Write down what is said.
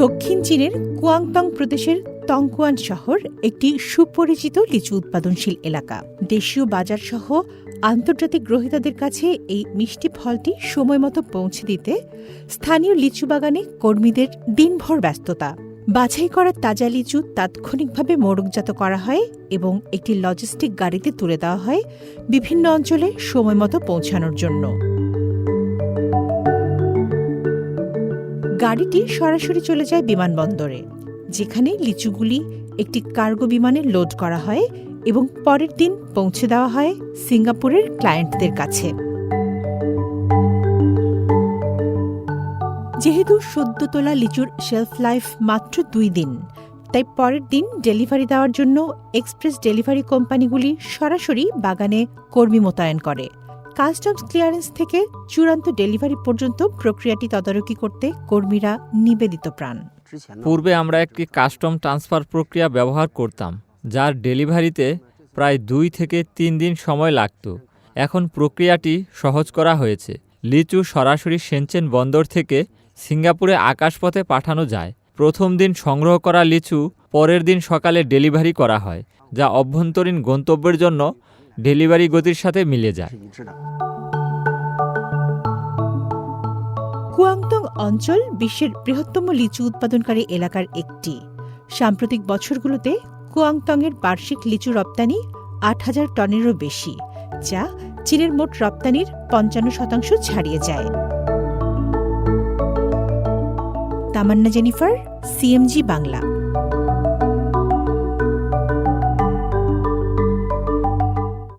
দক্ষিণ চীনের কুয়াংতং প্রদেশের তংকুয়ান শহর একটি সুপরিচিত লিচু উৎপাদনশীল এলাকা। দেশীয় বাজার সহ আন্তর্জাতিক গ্রহীতাদের কাছে এই মিষ্টি ফলটি সময়মতো পৌঁছে দিতে স্থানীয় লিচু বাগানে কর্মীদের দিনভর ব্যস্ততা। বাছাই করা তাজা লিচু তাৎক্ষণিকভাবে মোড়কজাত করা হয় এবং একটি লজিস্টিক গাড়িতে তুলে দেওয়া হয় বিভিন্ন অঞ্চলে সময়মতো পৌঁছানোর জন্য। গাড়িটি সরাসরি চলে যায় বিমানবন্দরে, যেখানে লিচুগুলি একটি কার্গো বিমানে লোড করা হয় এবং পরের দিন পৌঁছে দেওয়া হয় সিঙ্গাপুরের ক্লায়েন্টদের কাছে। যেহেতু সদ্য তোলা লিচুর শেলফ লাইফ মাত্র দুই দিন, তাই পরের দিন ডেলিভারি দেওয়ার জন্য এক্সপ্রেস ডেলিভারি কোম্পানিগুলি সরাসরি বাগানে কর্মী মোতায়েন করে। কাস্টমস ক্লিয়ারেন্স থেকে চূড়ান্ত ডেলিভারি পর্যন্ত প্রক্রিয়াটি তদারকি করতে কর্মীরা নিবেদিত প্রাণ। পূর্বে আমরা একটি কাস্টম ট্রান্সফার প্রক্রিয়া ব্যবহার করতাম, যার ডেলিভারিতে প্রায় দুই থেকে তিন দিন সময় লাগত। এখন প্রক্রিয়াটি সহজ করা হয়েছে। লিচু সরাসরি সেনচেন বন্দর থেকে সিঙ্গাপুরে আকাশপথে পাঠানো যায়। প্রথম দিন সংগ্রহ করা লিচু পরের দিন সকালে ডেলিভারি করা হয়, যা অভ্যন্তরীণ গন্তব্যের জন্য ডেলিভারি গতির সাথে মিলে যায়। কুয়াংতং অঞ্চল বিশ্বের বৃহত্তম লিচু উৎপাদনকারী এলাকার একটি। সাম্প্রতিক বছরগুলোতে কুয়াংতংয়ের বার্ষিক লিচু রপ্তানি আট হাজার টনেরও বেশি, যা চীনের মোট রপ্তানির পঞ্চান্ন শতাংশ ছাড়িয়ে যায়। Tamanna Jennifer, CMG Bangla.